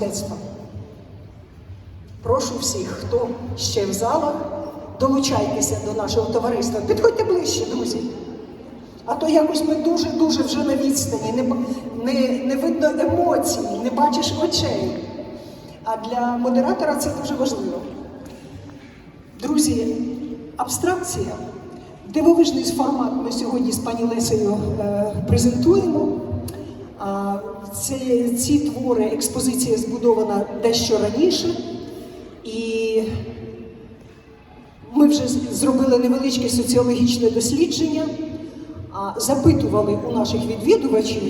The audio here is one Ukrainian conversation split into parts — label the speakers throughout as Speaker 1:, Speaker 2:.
Speaker 1: мистецтва. Прошу всіх, хто ще в залах, долучайтеся до нашого товариства. Підходьте ближче, друзі. А то якось ми дуже-дуже вже на відстані, не, не, не видно емоцій, не бачиш очей. А для модератора це дуже важливо. Друзі, абстракція, дивовижний формат ми сьогодні з пані Лесею е, презентуємо. Це, ці твори, експозиція збудована дещо раніше, і ми вже зробили невеличке соціологічне дослідження, запитували у наших відвідувачів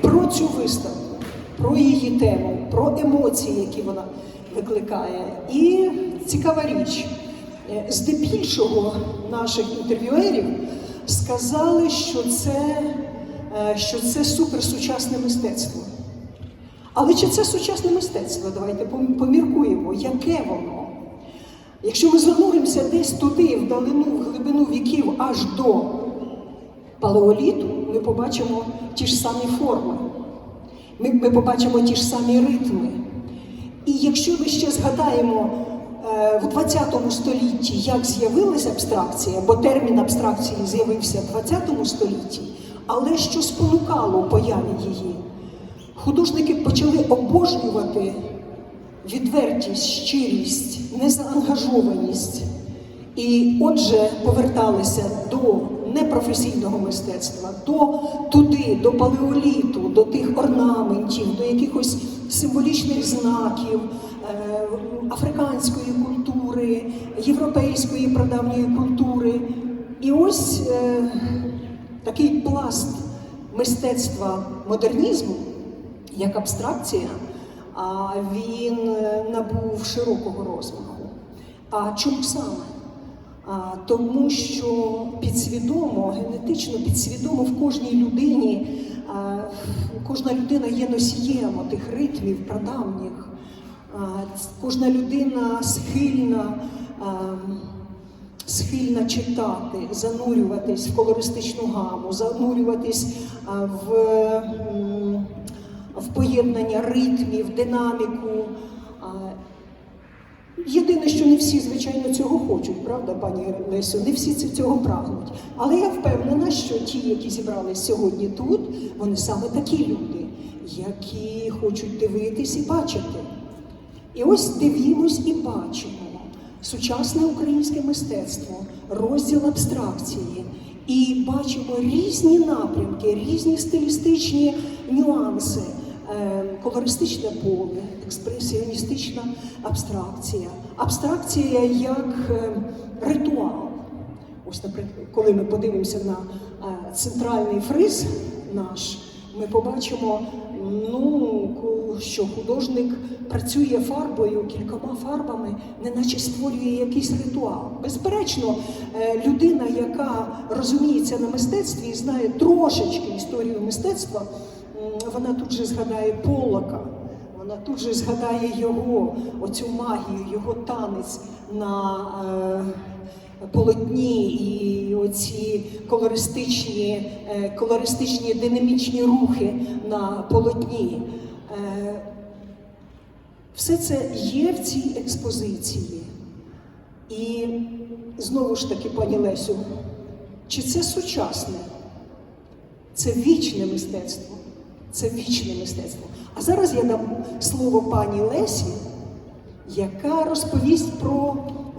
Speaker 1: про цю виставку, про її тему, про емоції, які вона викликає. І цікава річ, е, здебільшого наших інтерв'юерів сказали, що це, що це суперсучасне мистецтво. Але чи це сучасне мистецтво? Давайте поміркуємо, яке воно. Якщо ми зануримося десь туди, в далину, в глибину віків аж до палеоліту, ми побачимо ті ж самі форми, ми, ми побачимо ті ж самі ритми. І якщо ми ще згадаємо е, в 20 столітті, як з'явилася абстракція, бо термін абстракції з'явився в 20 столітті, але що спонукало появі її? Художники почали обожнювати відвертість, щирість, незаангажованість. І отже, поверталися до непрофесійного мистецтва, до туди, до палеоліту, до тих орнаментів, до якихось символічних знаків е, африканської культури, європейської прадавньої культури. І ось е, такий пласт мистецтва модернізму, як абстракція, він е, набув широкого розмаху. А чому саме? Тому що підсвідомо, генетично підсвідомо в кожній людині, кожна людина є носієм тих ритмів прадавніх. Кожна людина схильна, а, схильна читати, занурюватись в колористичну гаму, занурюватись в, в поєднання ритмів, динаміку. Єдине, що не всі, звичайно, цього хочуть, правда, пані Лесю? Не всі цього прагнуть. Але я впевнена, що ті, які зібрались сьогодні тут, вони саме такі люди, які хочуть дивитись і бачити. І ось дивімось і бачимо сучасне українське мистецтво, розділ абстракції, і бачимо різні напрямки, різні стилістичні нюанси, е, колористичне поле, експресіоністична абстракція, абстракція як е, ритуал. Ось, наприклад, коли ми подивимося на е, центральний фриз наш, ми побачимо, ну, що художник працює фарбою, кількома фарбами, неначе створює якийсь ритуал. Безперечно, е, людина, яка розуміється на мистецтві і знає трошечки історію мистецтва, вона тут же згадає Полока. Вона тут же згадає його, оцю магію, його танець на е, полотні і оці колористичні, е, колористичні динамічні рухи на полотні. Е, все це є в цій експозиції. І знову ж таки, пані Лесю, чи це сучасне? Це вічне мистецтво. Це вічне мистецтво. А зараз я дам слово пані Лесі, яка розповість про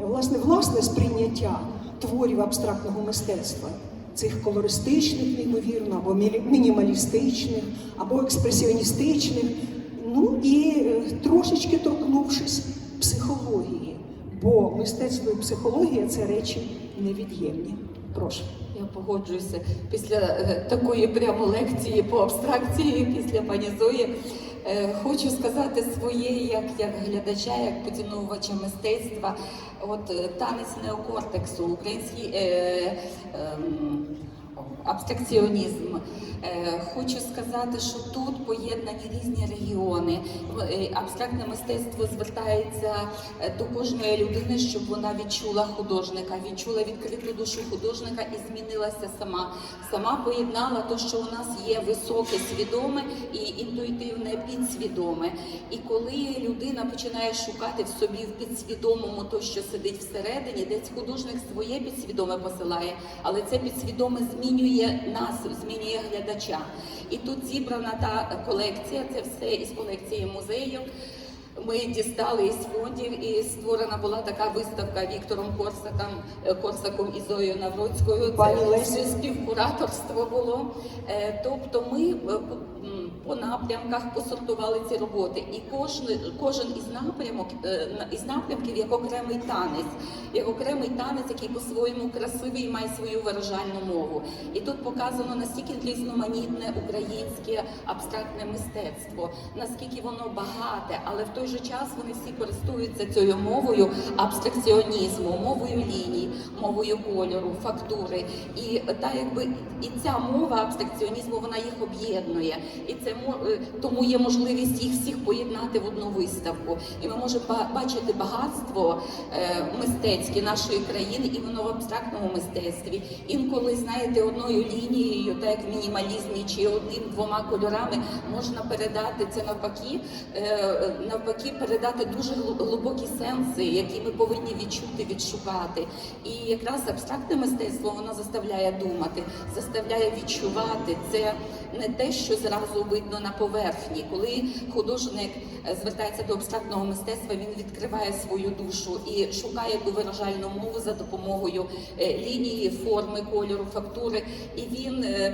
Speaker 1: власне, власне сприйняття творів абстрактного мистецтва, цих колористичних, неймовірно, або мінімалістичних, або експресіоністичних. Ну і е, трошечки торкнувшись психології, бо мистецтво і психологія це речі невід'ємні. Прошу.
Speaker 2: Я погоджуюся після е, такої прямо лекції по абстракції, після пані Зої. Е, Хочу сказати своє, як, як глядача, як поціновувача мистецтва. От е, танець неокортексу, український е, ем, абстракціонізм. Е, Хочу сказати, що тут поєднані різні регіони. Е, Абстрактне мистецтво звертається е, до кожної людини, щоб вона відчула художника, відчула відкриту душу художника і змінилася сама. Сама поєднала те, що у нас є високе свідоме і інтуїтивне підсвідоме. І коли людина починає шукати в собі в підсвідомому то, що сидить всередині, десь художник своє підсвідоме посилає, але це підсвідоме змінює нас, змінює глядача. І тут зібрана та колекція, це все із колекції музею. Ми дістали із фондів і створена була така виставка Віктором Корсаком, е, Корсаком і Зоєю Навроцькою. Це співкураторство було. Е, Тобто ми е, по- напрямках посортували ці роботи, і кожен, кожен із напрямок е, із напрямків як окремий танець, як окремий танець, який по-своєму красивий і має свою виражальну мову. І тут показано наскільки різноманітне українське абстрактне мистецтво, наскільки воно багате, але в той же час вони всі користуються цією мовою абстракціонізму, мовою ліній, мовою кольору, фактури. І та якби і ця мова абстракціонізму вона їх об'єднує. І це тому є можливість їх всіх поєднати в одну виставку. І ми можемо бачити багатство е, мистецьке нашої країни, і воно в абстрактному мистецтві. Інколи, знаєте, одною лінією, так як в мінімалізмі, чи одним-двома кольорами можна передати це навпаки, е, навпаки, передати дуже глибокі сенси, які ми повинні відчути, відшукати. І якраз абстрактне мистецтво воно заставляє думати, заставляє відчувати. Це не те, що зразу видно на поверхні. Коли художник е, звертається до абстрактного мистецтва, він відкриває свою душу і шукає ту виражальну мову за допомогою е, лінії, форми, кольору, фактури. І він е,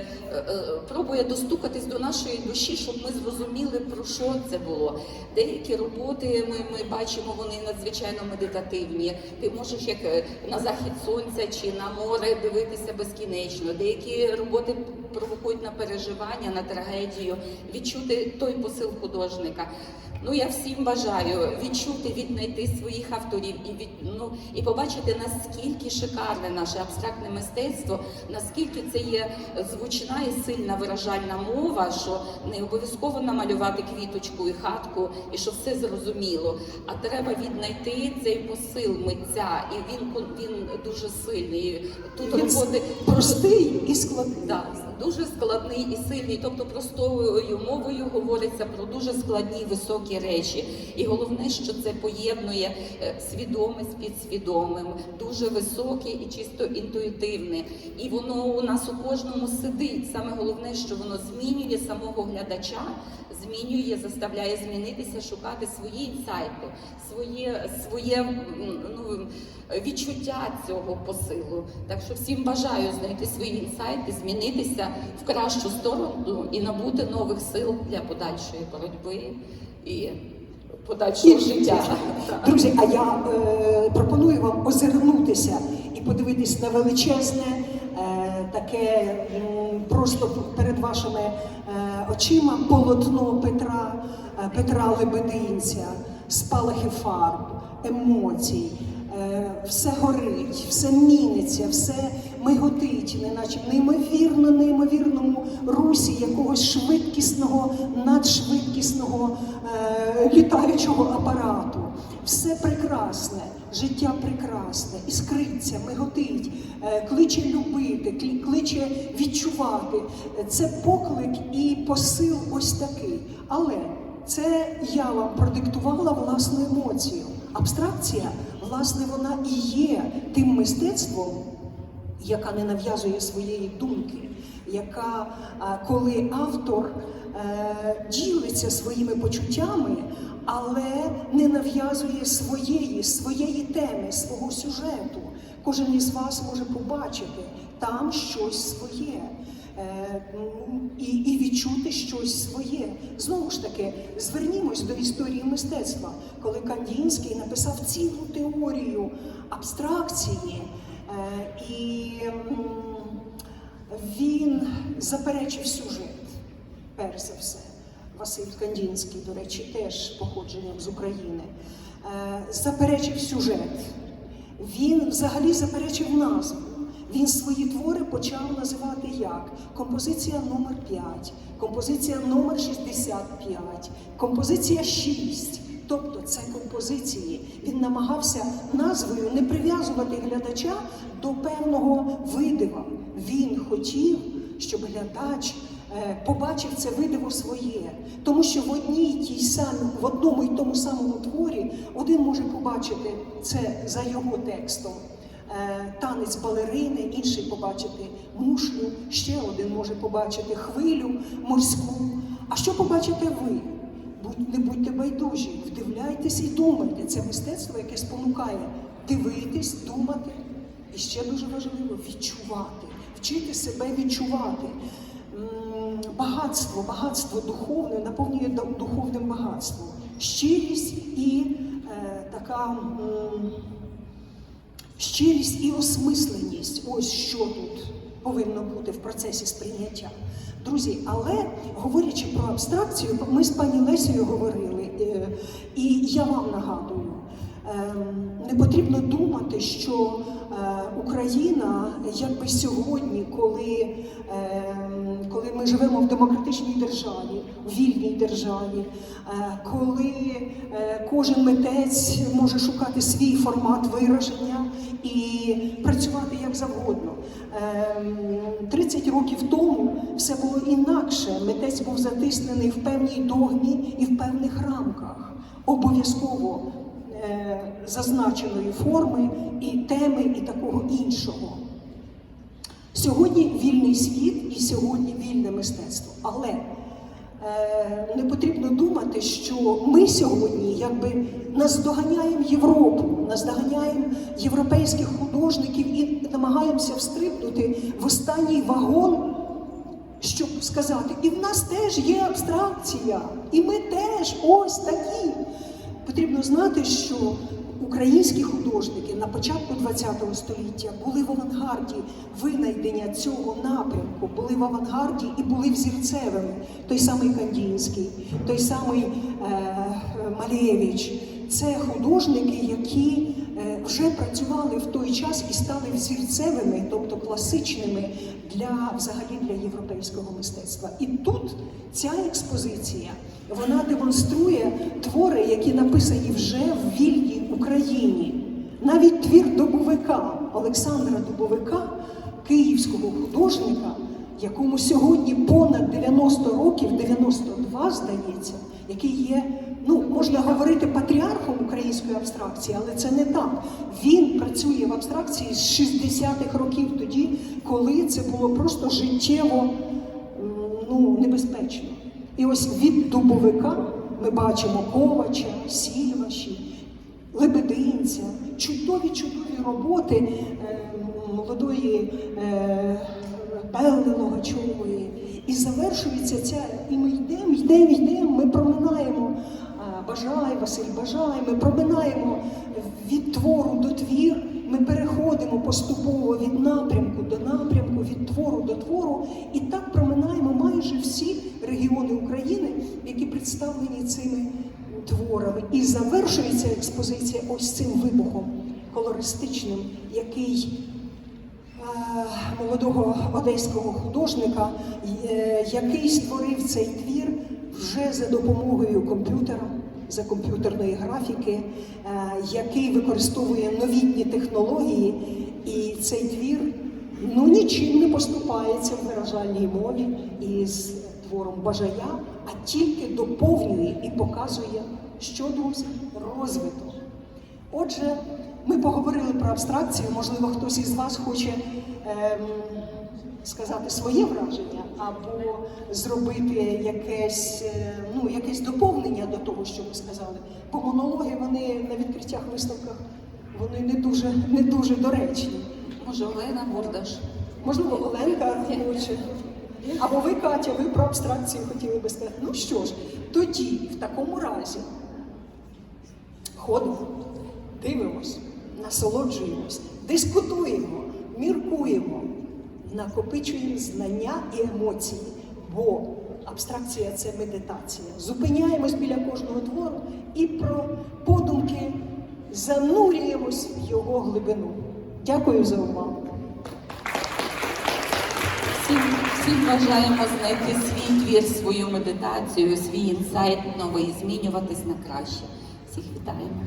Speaker 2: пробує достукатись до нашої душі, щоб ми зрозуміли, про що це було. Деякі роботи ми, ми бачимо, вони надзвичайно медитативні. Ти можеш як на захід сонця чи на море дивитися безкінечно. Деякі роботи провокують на переживання, на трагедію, відчути той посил художника. Ну я всім бажаю відчути, віднайти своїх авторів і від ну і побачити наскільки шикарне наше абстрактне мистецтво, наскільки це є звучна і сильна виражальна мова, що не обов'язково намалювати квіточку і хатку, і що все зрозуміло. А треба віднайти цей посил митця, і він він дуже сильний. Тут
Speaker 1: Він
Speaker 2: роботи
Speaker 1: простий і складний.
Speaker 2: Да, дуже складний і сильний, тобто простою мовою говориться про дуже складні високі речі. І головне, що це поєднує е, свідоме з підсвідомим, дуже високе і чисто інтуїтивне. І воно у нас у кожному сидить. Саме головне, що воно змінює самого глядача, змінює, заставляє змінитися, шукати свої інсайти, своє, своє ну, відчуття цього посилу. Так що всім бажаю знайти свої інсайти, змінитися в кращу сторону і набути нових сил для подальшої боротьби і подальшого життя.
Speaker 1: Друзі, а я е, пропоную вам озирнутися і подивитись на величезне, таке просто перед вашими е, очима полотно Петра, е, Петра Лебединця, спалахи фарб, емоцій. Е, Все горить, все міниться, все миготить, неначе в неймовірно, неймовірному русі якогось швидкісного, надшвидкісного е, літаючого апарату. Все прекрасне, життя прекрасне, іскриться, миготить, е, кличе любити, кличе відчувати. Це поклик і посил ось такий. Але це я вам продиктувала власну емоцію. Абстракція, власне, вона і є тим мистецтвом, яка не нав'язує своєї думки, яка, коли автор е, ділиться своїми почуттями, але не нав'язує своєї, своєї теми, свого сюжету. Кожен із вас може побачити там щось своє. Е, І, і відчути щось своє. Знову ж таки, звернімось до історії мистецтва, коли Кандінський написав цілу теорію абстракції, е, і він заперечив сюжет, перш за все. Василь Кандінський, до речі, теж походженням з України, е, заперечив сюжет. Він взагалі заперечив назву. Він свої твори почав називати як композиція номер 5, композиція номер 65, композиція 6. Тобто це композиції. Він намагався назвою не прив'язувати глядача до певного видива. Він хотів, щоб глядач е, побачив це видиво своє. Тому що в одній тій самій, в одному і тому самому творі один може побачити це за його текстом. Е, Танець балерини, інший побачити мушлю, ще один може побачити хвилю морську. А що побачите ви? Не будьте байдужі, вдивляйтесь і думайте. Це мистецтво, яке спонукає дивитись, думати. І ще дуже важливо відчувати, вчити себе відчувати. Багатство, багатство духовне наповнює духовним багатством. Щирість і е, така м, щирість і осмисленість. Ось що тут повинно бути в процесі сприйняття. Друзі, але говорячи про абстракцію, ми з пані Лесією говорили, е, і я вам нагадую. Ем, Не потрібно думати, що е, Україна, якби сьогодні, коли, ем, коли ми живемо в демократичній державі, в вільній державі, е, коли е, кожен митець може шукати свій формат вираження і працювати як завгодно. Ем, 30 років тому все було інакше. Митець був затиснений в певній догмі і в певних рамках. Обов'язково зазначеної форми і теми, і такого іншого. Сьогодні вільний світ і сьогодні вільне мистецтво. Але е, не потрібно думати, що ми сьогодні якби наздоганяємо Європу, наздоганяємо європейських художників і намагаємося встрибнути в останній вагон, щоб сказати, і в нас теж є абстракція, і ми теж ось такі. Потрібно знати, що українські художники на початку ХХ століття були в авангарді винайдення цього напрямку, були в авангарді і були взірцевими. Той самий Кандінський, той самий е, Малевич. Це художники, які е, вже працювали в той час і стали взірцевими, тобто класичними для взагалі для європейського мистецтва. І тут ця експозиція вона демонструє твори, які написані вже в вільній Україні. Навіть твір Дубовика Олександра Дубовика, київського художника, якому сьогодні понад 90 років, 92, здається, який є, ну можна говорити української абстракції, але це не так. Він працює в абстракції з 60-х років, тоді, коли це було просто життєво ну, небезпечно. І ось від дубовика ми бачимо ковача, сільваші, лебединця, чудові чудові роботи е, молодої е, Белли Логачової. І завершується ця, і ми йдемо, йдемо, йдемо, ми проминаємо Бажай, Василь Бажай, ми проминаємо від твору до твір, ми переходимо поступово від напрямку до напрямку, від твору до твору, і так проминаємо майже всі регіони України, які представлені цими творами. І завершується експозиція ось цим вибухом колористичним, який е, молодого одеського художника, е, який створив цей твір вже за допомогою комп'ютера, за комп'ютерної графіки, е, який використовує новітні технології, і цей твір ну нічим не поступається в виражальній мові із твором Бажая, а тільки доповнює і показує, що друзі, розвиток. Отже, ми поговорили про абстракцію. Можливо, хтось із вас хоче ем, сказати своє враження або зробити якесь, е, ну, якесь доповнення до того, що ми сказали. Бо монологи вони на відкриттях виставках вони не дуже, не дуже доречні.
Speaker 2: Може, Олена Бурдаш.
Speaker 1: Можливо, Оленка хоче. Або ви, Катя, ви про абстракцію хотіли би сказати. Ну що ж, тоді, в такому разі, ходимо, дивимось, насолоджуємось, дискутуємо, накопичуємо знання і емоції, бо абстракція це медитація. Зупиняємось біля кожного твору і про подумки занурюємось в його глибину. Дякую за увагу.
Speaker 2: Всім, всім бажаємо знайти свій твір, свою медитацію, свій інсайт новий, змінюватись на краще. Всіх вітаємо.